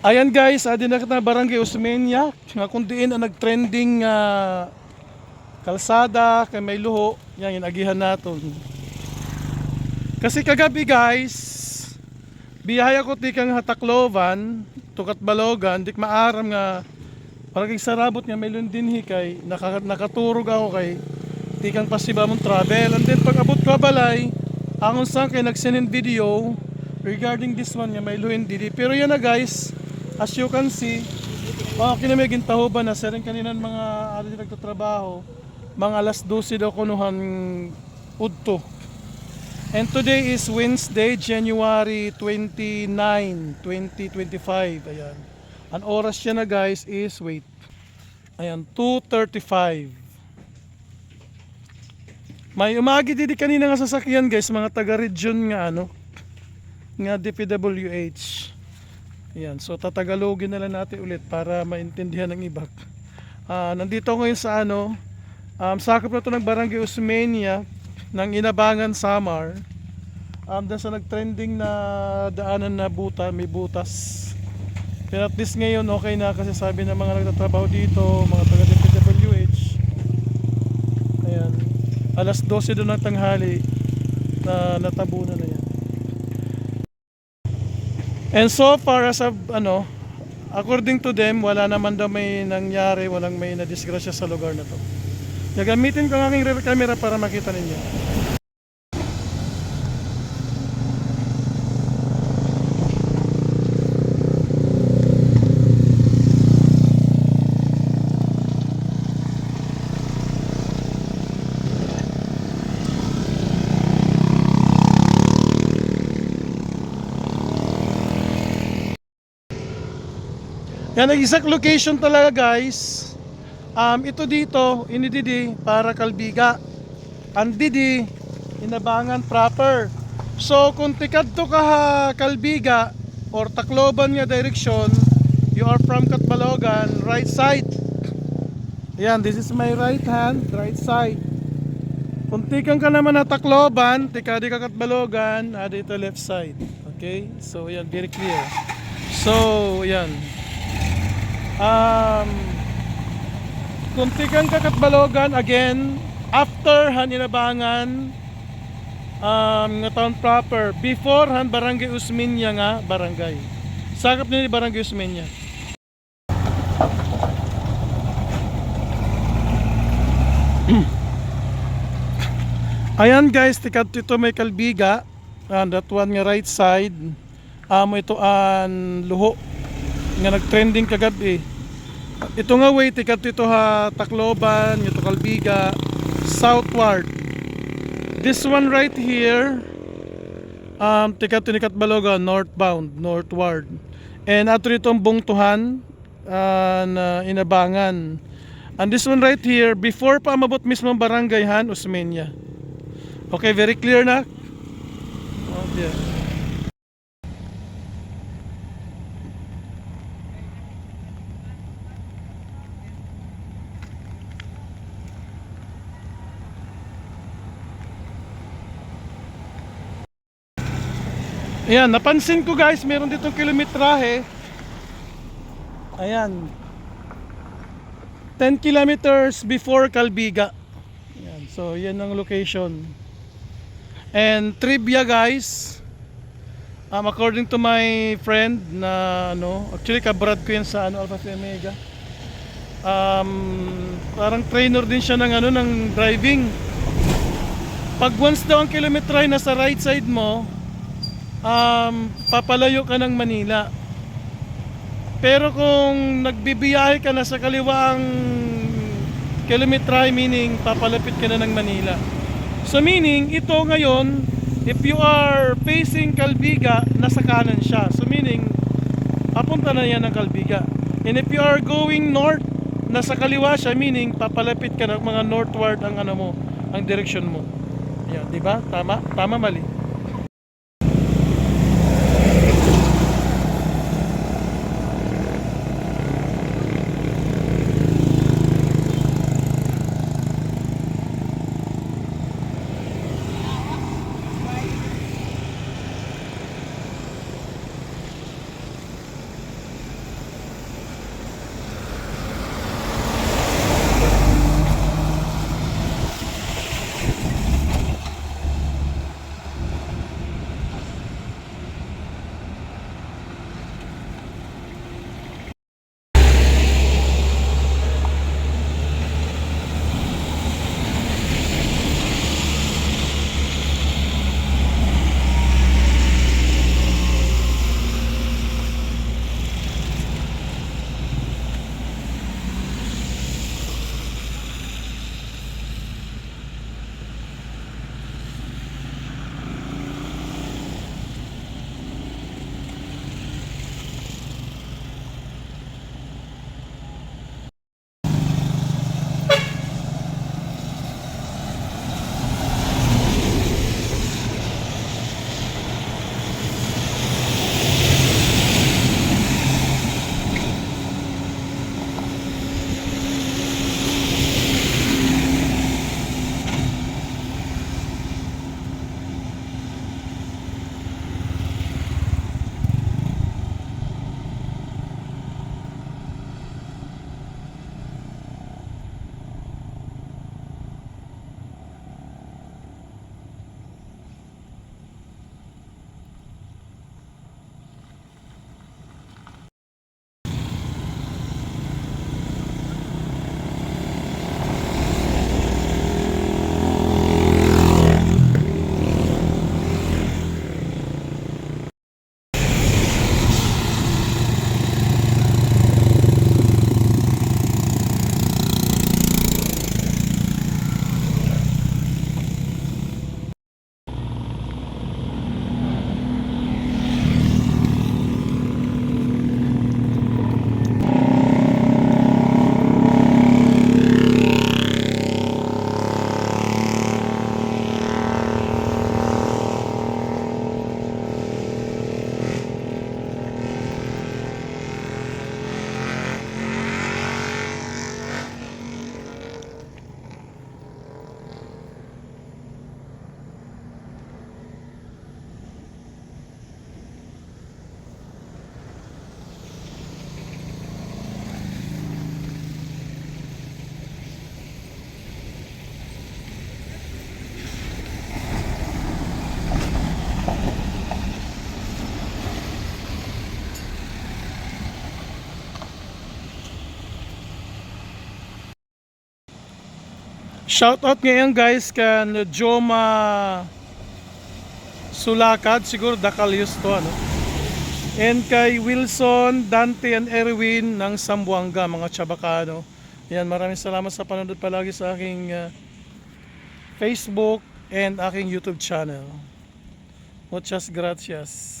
Ayan guys, adi na kita barangay Osmeña, nga kung diin ang nagtrending nga kalsada kay may luho, yan yung agihan naton. Kasi kagabi guys, biyaya ko tikang hataklovan, tukat balogan, dik maaram nga parang sarabot nga may lundinhi kay naka, nakaturog ako kay tikang pasiba mong travel. And then pag abot ko balay, angon sa kay nagsinin video regarding this one nga may luhin didi. Pero yan na guys, as you can see, mga kinamigin tahuban na rin kaninan mga ano nagtatrabaho, mga alas 12 daw kunuhan udto. And today is Wednesday, January 29, 2025. Ayan. Ang oras siya na guys is, wait. Ayan, 2.35. May umagi didi kanina nga sasakyan guys, mga taga-region nga ano, nga DPWH. Ayan, so tatagalogin na lang natin ulit para maintindihan ng iba. Ah, nandito ngayon sa ano, um, sakop na to ng Barangay Osmeña ng Inabangan Samar. Um, dahil sa nagtrending na daanan na buta, may butas. Pero at least ngayon okay na kasi sabi ng mga nagtatrabaho dito, mga taga DPWH. Ayan, alas 12 doon ng tanghali na natabunan na yan. And so far as of, ano, according to them, wala naman daw may nangyari, walang may nadisgrasya sa lugar na to. Gagamitin ko ang aking camera para makita ninyo. Yan ang exact location talaga guys. Um, ito dito, inididi para Kalbiga. Ang didi, inabangan proper. So kung tikadto ka ha Kalbiga or Tacloban nga direction, you are from Katbalogan, right side. Yan, this is my right hand, right side. Kung tikan ka naman na Tacloban, tikadi ka Katbalogan, ah, dito left side. Okay? So yan, very clear. So, yan. Um, kung tikang kakatbalogan, again, after han inabangan, um, nga town proper, before han barangay Usminya nga barangay. Sakop ni barangay Usminya. Ayan guys, tikat ito may kalbiga. And that one nga right side. Amo ito an luho nga nagtrending kagabi. Ito nga way tikat ito ha Tacloban, ito Kalbiga, southward. This one right here um tikat ito ni Katbaloga northbound, northward. And ato itong bungtuhan uh, na inabangan. And this one right here before pa mabot mismo ang barangay Han Osmeña. Okay, very clear na? Oh. Ayan, napansin ko guys, meron ditong kilometrahe. Ayan. 10 kilometers before Calbiga. Ayan, so yan ang location. And trivia guys, um, according to my friend na ano, actually kabrad ko yan sa ano, Alpha Omega. Um, parang trainer din siya ng ano ng driving. Pag once daw ang kilometer ay nasa right side mo, um, papalayo ka ng Manila. Pero kung nagbibiyahe ka na sa kaliwaang kilometer meaning papalapit ka na ng Manila. So meaning, ito ngayon, if you are facing Calbiga, nasa kanan siya. So meaning, papunta na yan ng Calbiga. And if you are going north, nasa kaliwa siya, meaning papalapit ka ng mga northward ang ano mo, ang direction mo. Yan, di ba? Tama? Tama mali. Shoutout ngayon guys kan Joma Sulakad, siguro Dakalius to ano. And kay Wilson, Dante, and Erwin ng Sambuanga, mga Chabacano. Yan, maraming salamat sa panonood palagi sa aking uh, Facebook and aking YouTube channel. Muchas gracias.